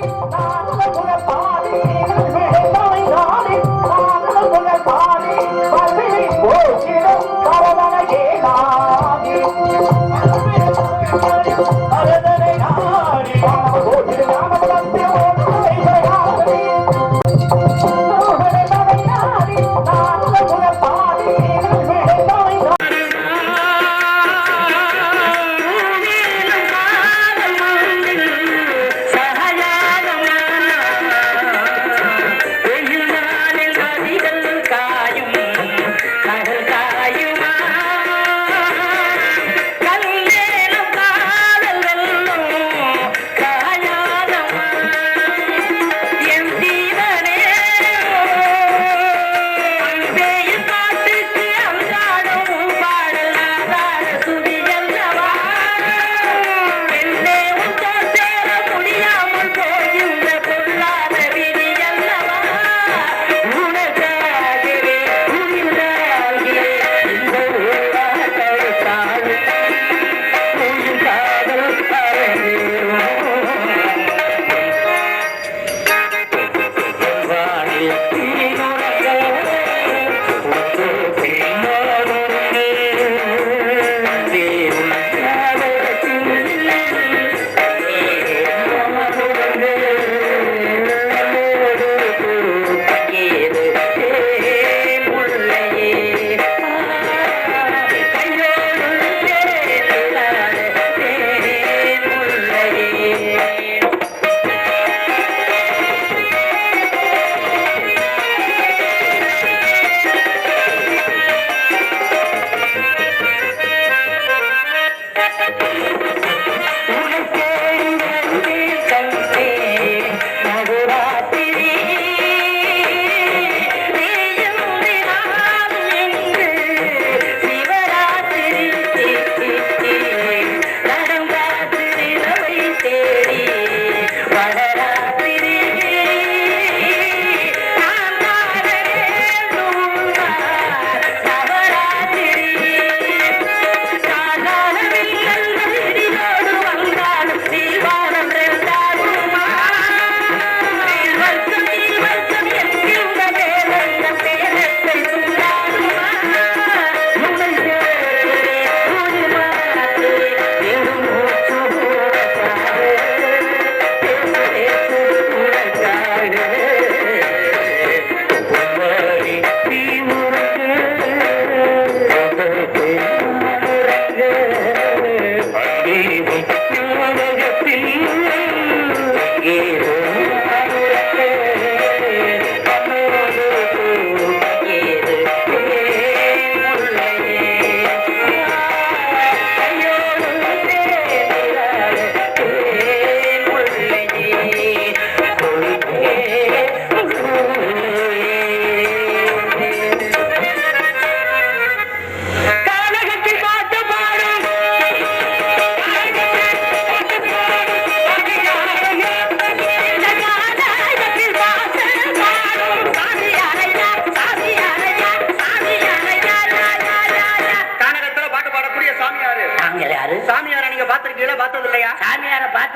Bye.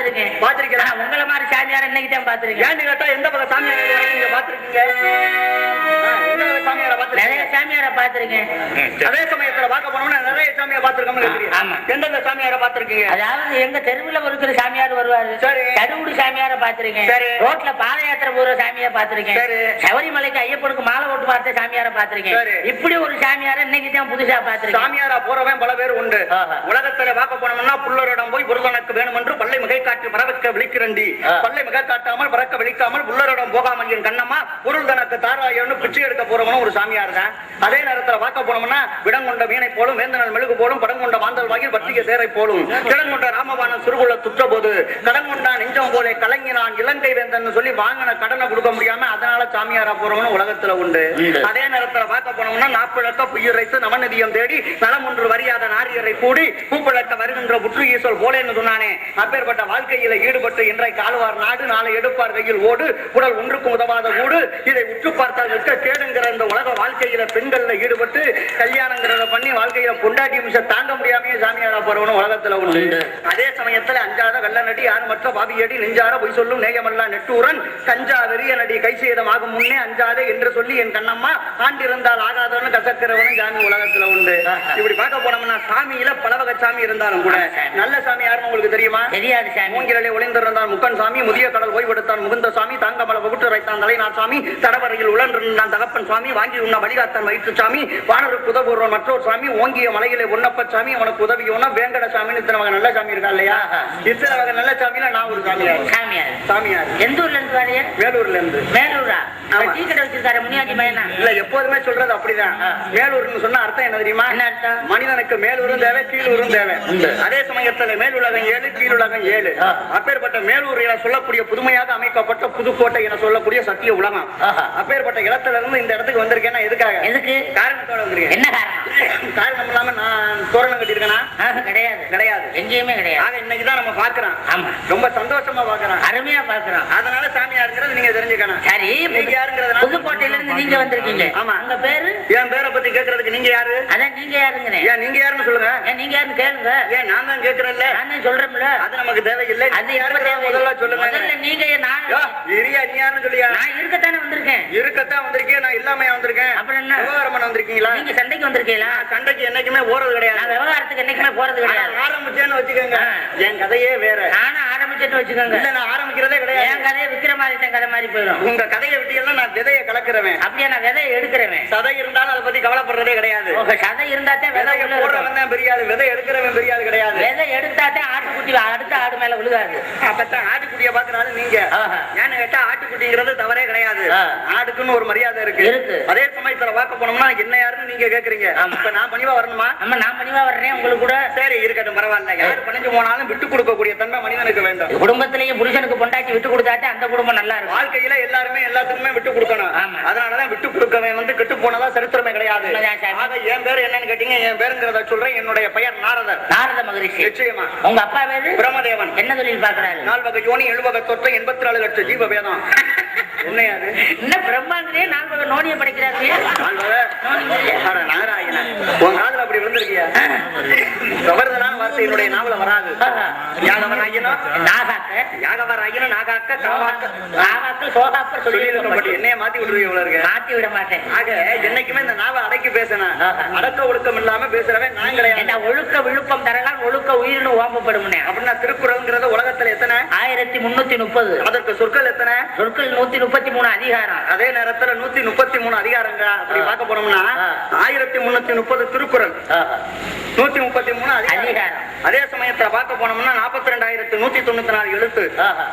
பார்த்திருக்கேன். பாத்திருக்கேன் உங்களை மாதிரி சாமியார் இன்னைக்கு தான் பாத்திருக்கேன் ஏன்னு கேட்டா எந்த பக்க சாமியார் இதுவரைக்கும் நீங்க பாத்திருக்கீங்க ஆ, எந்த வகை சாமியார நிறைய பாத்திருக்கீங்க சாமியார பாத்திருக்கேன் அதே சமயத்துல பார்க்க போனோம்னா நிறைய சாமியார் பாத்திருக்கோம்னு தெரியும் ஆமா. எந்தெந்த சாமியார பாத்திருக்கீங்க அதாவது எங்க தெருவுல இருக்கிற சாமியார் வருவாரு சரி. கடுகுடி சாமியார பாத்திருக்கேன் சரி. ரோட்ல பாத யாத்திரை போற சாமியார் பாத்திருக்கேன் சரி. சபரிமலைக்கு ஐயப்பனுக்கு மாலை ஓட்டு பார்த்த சாமியார பாத்திருக்கேன். இப்படி ஒரு சாமியார இன்னைக்கு தான் புதுசா பாத்திருக்கேன் சாமியாரா போறவன் பல பேர் உண்டு. உலகத்துல பார்க்க போனோம்னா புல்லரிடம் போய் புருதனுக்கு வேணும் என்று பல்லை மிகை காட்டி பறவைக்க விழிக்கிறண்டி. பல்லை மிக காட்டாமல் பறக்க விழிக்காமல் புல்லரிடம் போகாமல் என் கண்ணம்மா பொருள் தனக்கு தாராயன்னு பிச்சை எடுக்க போறவனும் ஒரு சாமியார் தான் அதே நேரத்துல பார்க்க போனோம்னா விடங்கொண்ட வீணை போலும் வேந்தனல் மெழுகு போலும் படங்கொண்ட மாந்தல் வாயில் வட்டிய தேரை போலும் கிடங்கொண்ட ராமபாணன் சுருகுல துற்ற போது கடங்கொண்டா நெஞ்சம் போலே கலங்கினான் இலங்கை வேந்தன் சொல்லி வாங்கின கடனை கொடுக்க முடியாம அதனால சாமியாரா போறவனும் உலகத்துல உண்டு. அதே நேரத்துல பார்க்க போனோம்னா நாப்பிழக்க புய்யுரைத்து நவநதியம் தேடி நலம் ஒன்று வரியாத நாரியரை கூடி பூப்பிழக்க வருகின்ற புற்று ஈசல் போலேன்னு சொன்னானே. அப்பேற்பட்ட வாழ்க்கையில ஈடுபட்டு இன்றைக்கு ஆழ்வார் நாடு நாளை எடுப்பார் கையில் ஓடு உடல் ஒன்றுக்கும் உதவாத ஊடு. இதை உற்று பார்த்தால் இருக்க கேடுங்கிற இந்த உலக வாழ்க்கையில பெண்கள்ல ஈடுபட்டு கல்யாணங்கிறத பண்ணி வாழ்க்கையில பொண்டாட்டி மிஷம் தாங்க முடியாமயே சாமியாரா போறவனும் உலகத்துல உண்டு. அதே சமயத்துல அஞ்சாத வெள்ள நடி யார் மற்ற பாபியடி நெஞ்சார பொய் சொல்லும் நேயமல்லா நெட்டூரன் கஞ்சா வெறிய நடி கை சேதமாகும் முன்னே அஞ்சாதே என்று சொல்லி என் கண்ணம்மா ஆண்டிருந்தால் ஆகாதவனு கசக்கிறவனும் சாமி உலகத்துல உண்டு. இப்படி பார்க்க போனோம்னா சாமியில பல வகை சாமி இருந்தாலும் கூட. நல்ல சாமி யாருன்னு உங்களுக்கு தெரியுமா? தெரியாது சாமி. மூங்கிலே ஒளிந்திருந்தான் முக்கன் சாமி முதிய கடல் ஓய்வெடுத்தான் முகுந்த சாமி தாங்கமல வகுட்டு வைத்தான் தலைநாள் சாமி தடவரையில் உழன்றிருந்தான் தகப்பன் சுவாமி. வாங்கி உண்ண வழிகாத்தான் வயிற்று சாமி வானருக்கு உதவுறவன் மற்றொரு சாமி ஓங்கிய மலையிலே ஒன்னப்ப சாமி அவனுக்கு உதவி ஒண்ணா வேங்கட சாமின்னு இத்தனை வகை நல்ல சாமி இருக்கா இல்லையா? இத்தனை வகை நல்ல சாமியில நான் ஒரு சாமியார். சாமியார். சாமியார். எந்த ஊர்ல இருந்து வேலூர்ல இருந்து. ஆமா. டீ கடை வச்சிருக்காரு முனியாண்டி பையனா? இல்ல எப்போதுமே சொல்றது அப்படிதான். மேலூர்னு சொன்னா அர்த்தம் என்ன தெரியுமா? என்ன அர்த்தம்? மனிதனுக்கு மேலூரும் தேவை கீழூரும் தேவை. அதே சமயத்துல மேலுலகம் ஏழு கீழுலகம் ஏழு. அப்பேற்பட்ட மேலூர் என சொல்லக்கூடிய புதுமையாக அமைக்கப்பட்ட புதுக்கோட்டை என சொல்லக்கூடிய சத்திய உலகம். அப்பேற்பட்ட இடத்துல இருந்து இந்த இடத்துக்கு வந்திருக்கேன்னா எதுக்காக? எதுக்கு? காரணத்தோட வந்திருக்கேன். என்ன காரணம்? காரணம் இல்லாம நான் தோரணம் கட்டியிருக்கேனா? ஆஹ், கிடையாது. கிடையாது. எங்கேயுமே கிடையாது. ஆக இன்னைக்கு தான் நம்ம பாக்குறோம் ஆமா. ரொம்ப சந்தோஷமா பாக்குறோம் அருமையா பாக்குறோம் அதனால சாமியாருங்கிறது நீங்க தெரிஞ்சுக்கணும். சரி நீங்க யாருங்கிறதுனால புதுக்கோட்டையில இருந்து நீங்க வந்திருக்கீங்க. ஆமா. உங்க பேரு? என் பேரை பத்தி கேட்கறதுக்கு நீங்க யாரு? அதான் நீங்க யாருங்கிறேன். ஏன் நீங்க யாருன்னு சொல்லுங்க. ஏன் நீங்க யாருன்னு கேளுங்க. ஏன் நான் தான் கேட்கறேன்ல நான் தான் சொல்றேன்ல. அது நமக்கு தேவையில்லை. அது தேவை. முதல்ல சொல்லுங்க. நீங்க நான் இரியா நீ யாருன்னு சொல்லியா? நான் இருக்கத்தானே வந்திருக்கேன் நான் இல்லாமையா வந்திருக்கேன். அப்புறம் என்ன? விவகாரம் பண்ண வந்திருக்கீங்களா? நீங்க சண்டைக்கு வந்திருக்கீங்களா? சண்டைக்கு என்னைக்குமே போறது கிடையாது. நான் விவகாரத்துக்கு என்னைக்குமே போறது கிடையாது. ஆரம்பிச்சேன்னு வச்சுக்கோங்க. என் கதையே வேற. நானும் ஆரம்பிச்சுட்டு வச்சுக்கோங்க. இல்ல நான் ஆரம்பிக்கிறதே என் கிடையாது கதையை விக்ரமாதித்தன் கதை மாதிரி போயிடும். உங்க கதையை விட்டியெல்லாம் நான் விதையை கலக்குறவன். அப்படியே நான் விதையை எடுக்கிறவன். சதை இருந்தாலும் அதை பத்தி கவலைப்படுறதே கிடையாது. சதை இருந்தாத்தே விதை. போடுறவன் தான் பெரிய விதை எடுக்கிறவன் பெரிய கிடையாது. விதை எடுத்தாத்தே ஆட்டுக்குட்டி அடுத்த ஆடு மேல விழுகாது அப்பத்தான் ஆட்டுக்குட்டிய பாக்குறாலும் நீங்க. ஏன்னு கேட்டா ஆட்டுக்குட்டிங்கிறது தவறே கிடையாது. ஆடுக்குன்னு ஒரு மரியாதை இருக்கு. இருக்கு. அதே சமயத்துல பார்க்க போனோம்னா என்ன யாருன்னு நீங்க கேக்குறீங்க. ஆமா. இப்ப நான் பணிவா வரணுமா? நம்ம நான் பணிவா வர்றேன் உங்களுக்கு கூட. சரி இருக்கட்டும் பரவாயில்ல. யாரு பணிஞ்சு போனாலும் விட்டு கொடுக்கக்கூடிய தன்மை மனிதனுக்கு வேண்டும். குடும்பத்திலேயே புருஷனுக்கு பொண்டாட்டி விட்டு கொடுத்தாத்தே அந்த குடும்பம் நல்லா இருக்கும். வாழ்க்கையில எல்லாருமே எல்லாத்துக்குமே விட்டு கொடுக்கணும். ஆமா. அதனாலதான் விட்டு கொடுக்கவன் வந்து கெட்டு போனதா சரித்திரமே கிடையாது. என் பேர் என்னன்னு கேட்டீங்க என் பேருங்கிறத சொல்றேன். என்னுடைய பெயர் நாரதர். நாரத மகரிஷி. நிச்சயமா. உங்க அப்பா பேரு? பிரம்மதேவன். என்ன தொழில் பாக்குறாரு நால் வகை யோனி எழுவகை தொற்றை எண்பத்தி நாலு லட்சம் ஜீவ வேதம். உண்மையாது இன்னும் பிரம்மாந்திரியே நாலு நோனியை படிக்கிறாரு நால் வகை அட நாராயணன் உன் காதுல அப்படி விழுந்திருக்கியா? தவறுதலான வார்த்தை என்னுடைய நாவல வராது. யாகவராயினா நாகாக்க. யாகவராயினா நாகாக்க காவாக்க. நாகாக்கள் சோகாக்கள் சொல்லி சொல்லியிருக்கப்பட்டு என்னைய மாத்தி விட்டுருவீங்க இவ்வளவு மாத்தி விட மாட்டேன். ஆக என்னைக்குமே இந்த நாவ அடக்கி பேசணும் அடக்க ஒழுக்கம் இல்லாம பேசுறவன் என்ன ஒழுக்க விழுப்பம் தரலாம் ஒழுக்க உயிரினு ஓம்பப்படும் அப்படின்னா திருக்குறள்ங்கிறது உலகத்துல எத்தனை? ஆயிரத்தி முன்னூத்தி முப்பது. அதற்கு சொற்கள் எத்தனை? சொற்கள் நூத்தி முப்பத்தி மூணு அதிகாரம் அதே நேரத்துல நூத்தி முப்பத்தி மூணு அதிகாரங்க அப்படி பார்க்க போனோம்னா ஆயிரத்தி முன்னூத்தி முப்பது திருக்குறள் நூத்தி முப்பத்தி மூணு அதிகாரம். அதே சமயத்துல பார்க்க போனோம்னா நாற்பத்தி ரெண்டாயிரத்தி நூத்தி தொண்ணூத்தி நாலு எழுத்து.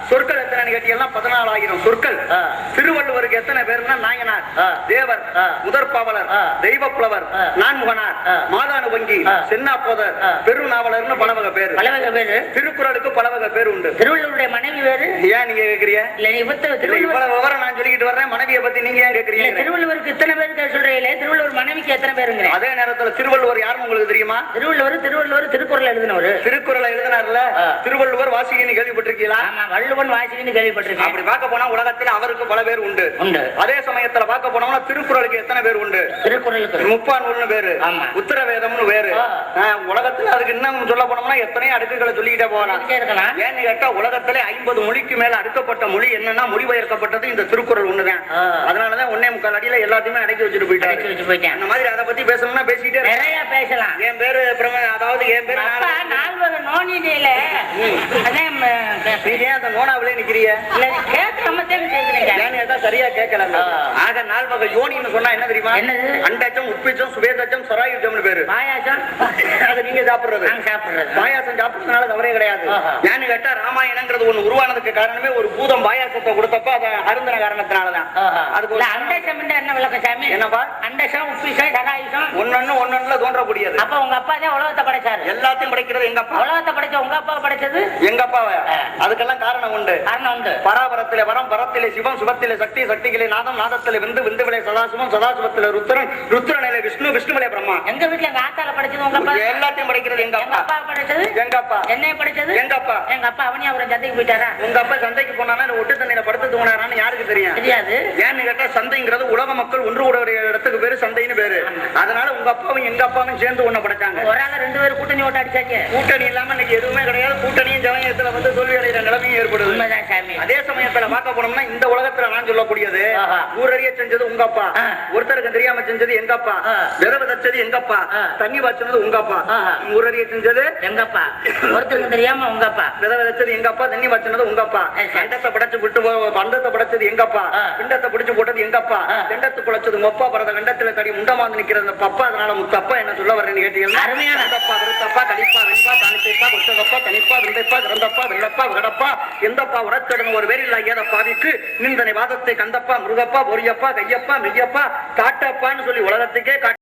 சொற்கள் எத்தனை கேட்டீங்கன்னா பதினாலாயிரம் சொற்கள். திருவள்ளுவருக்கு எத்தனை பேர்னா நாயனார். தேவர். முதற்பாவலர் ஆ. தெய்வப்புலவர் ஆ. நான்முகனார் ஆ. மாதானுவங்கி ஆ. சென்னாப்போதர் ஆ. பெருநாவலர்னு பல வகை பேர் பலவகை பேரு திருக்குறளுக்கு பல வகை பேர் உண்டு திருவள்ளுவருடைய மனைவி வேறு ஏன் நீங்க கேக்குறீங்க இவ்வளவு விவரம் நான் சொல்லிக்கிட்டு வர்றேன் மனைவியை பத்தி நீங்க ஏன் இல்ல கேக்குறீங்க திருவள்ளுவருக்கு இத்தனை பேருக்கு சொல்றீங்களே? திருவள்ளுவர் மனைவிக்கு எத்தனை பேருங்க அதே நேரத்துல திருவள்ளுவர் யாருன்னு உங்களுக்கு தெரியுமா? திருவள்ளுவர் திருவள்ளுவர் திருக்குறள் எழுதினவரு. திருக்குறளை எழுதினார்ல? ஆ. திருவள்ளுவர் வாசிகன்னு கேள்விப்பட்டிருக்கீங்களா? ஆமா வள்ளுவன் வாசின்னு கேள்விப்பட்டிருக்கேன். அப்படி பார்க்க போனா உலகத்துல அவருக்கு பல பேர் உண்டு. உண்டு. அதே சமயத்துல பார்க்க போனோம்னா திருக்குறளுக்கு எத்தனை பேர் உண்டு? திருக்குறளுக்கு. முப்பாநூல்னு பேரு. ஆமா. உத்தரவேதம்னு. ஆ, உலகத்துல அதுக்கு இன்னும் சொல்ல போனோம்னா எத்தனையோ அடுக்குகளை சொல்லிக்கிட்டே போகலாம். ஏன்னு கேட்டா உலகத்திலே ஐம்பது மொழிக்கு மேல அடுக்கப்பட்ட மொழி என்னன்னா மொழிபெயர்க்கப்பட்டது இந்த திருக்குறள் ஒண்ணுதான். அதனாலதான் ஒன்னே முக்கால் அடியில எல்லாத்தையுமே அடக்கி வச்சுட்டு அடைச்சு வச்சு போயிட்டேன் அந்த மாதிரி அதை பத்தி பேசணும்னா இருக்கலாம். நிறைய பேசலாம் என் பேரு அதாவது என் பேரு. நால்வகை நோனியில ஏன் அந்த நோனாவிலே நிக்கிறிய சரியா கேட்கல. ஆக வகை யோனின்னு சொன்னா என்ன தெரியுமா? என்னது? அண்டச்சம் உட்பிச்சம் சுவேதச்சம் சராயுஜம்னு பேரு. பாயாசம்? அது நீங்க சாப்பிடுறது. சாப்பிடுறது. பாயாசம் சாப்பிடுறதுனால தவறே கிடையாது. ஏன்னு கேட்டா ராமாயணங்கிறது ஒண்ணு உருவானதுக்கு காரணமே ஒரு பூதம் பாயாசத்தை கொடுத்தப்ப அதை அருந்த பொருந்தின காரணத்தினாலதான். அதுக்கு அண்டசம் என்ன விளக்கம் சாமி? என்னப்பா? அண்டசம் உப்பிசம் சகாயுசம் ஒன்னொன்னு ஒன்னொன்னுல தோன்றக்கூடியது. அப்ப உங்க அப்பா தான் உலகத்தை படைச்சாரு. எல்லாத்தையும் படைக்கிறது எங்க அப்பா. உலகத்தை படைச்ச உங்க அப்பா படைச்சது? எங்க அப்பாவை. அதுக்கெல்லாம் காரணம் உண்டு. காரணம் உண்டு. பராபரத்திலே வரம் பரத்திலே சிவம் சுபத்திலே சக்தி சக்திகளே நாதம் நாதத்திலே விந்து விந்துவிலே சதாசிவம் சதாசிவத்திலே ருத்ரன் ருத்ரனிலே விஷ்ணு விஷ்ணுவிலே பிரம்மா. எங்க வீட்டுல எங்க ஆத்தால படைச்சது உங்க அப்பா? எல்லாத்தையும் படைக்கிறது எங்க அப்பா. அப்பா படைச்சது? எங்க அப்பா. என்னைய படைச்சது? எங்க அப்பா. எங்க அப்பா அவனியாபுரம் சந்தைக்கு போயிட்டாரா? உங்க அப்பா சந்தைக்கு போனானா ஒட்டு தண்ணியில படுத்து தூங்கினாரான்னு யாருக்கு தெரியும்? தெரியாது. ஏன்னு கேட்டா சந்தைங்கிறது உலக மக்கள் ஒன்று கூடக்கூடிய பேரு அதனால உங்க அப்பாவும் எங்க அப்பாவும் சேர்ந்து ஒண்ணு படைச்சாங்க. ஒரு ஆள் ரெண்டு பேரும் கூட்டணி ஓட்ட அடிச்சாச்சு. கூட்டணி இல்லாம இன்னைக்கு எதுவுமே கிடையாது. கூட்டணியும் ஜனயத்துல வந்து தோல்வி ஏற்படுது உண்மைதான் சாமி அதே சமயத்துல பார்க்க போனோம்னா இந்த உலகத்துல நான் சொல்லக்கூடியது. ஊரறிய செஞ்சது உங்க அப்பா. ஒருத்தருக்கு தெரியாம செஞ்சது எங்க அப்பா. விரவ தச்சது எங்க அப்பா. தண்ணி பாய்ச்சது உங்க அப்பா. ஊரறிய செஞ்சது எங்க அப்பா ஒருத்தருக்கு தெரியாம உங்க அப்பா விதவை வச்சது எங்க அப்பா தண்ணி வச்சது உங்க அப்பா சரி. கண்டத்தை படைச்சு விட்டு பண்டத்தை படைச்சது எங்க அப்பா. பிண்டத்தை பிடிச்சு போட்டது எங்க அப்பா ஆ. கண்டத்து குழைச்சது உங்க அப்பா பரத கண்டத்துல தடி முண்டமாந்து நிக்கிறது அந்த பப்பா அதனால முத்தப்பா என்ன சொல்ல வர்றேன்னு கேட்டீங்கன்னா அருமையான. கண்டப்பா விருத்தப்பா கலிப்பா வெண்பா தானிப்பா கொச்சதப்பா தனிப்பா விந்தைப்பா கிரந்தப்பா வெள்ளப்பா விகடப்பா எந்தப்பா உரத்தடன் ஒரு வேரில் ஐயாத பாவிக்கு நிந்தனை வாதத்தை கந்தப்பா முருகப்பா பொரியப்பா கையப்பா மெய்யப்பா காட்டப்பான்னு சொல்லி உலகத்துக்கே காட்டு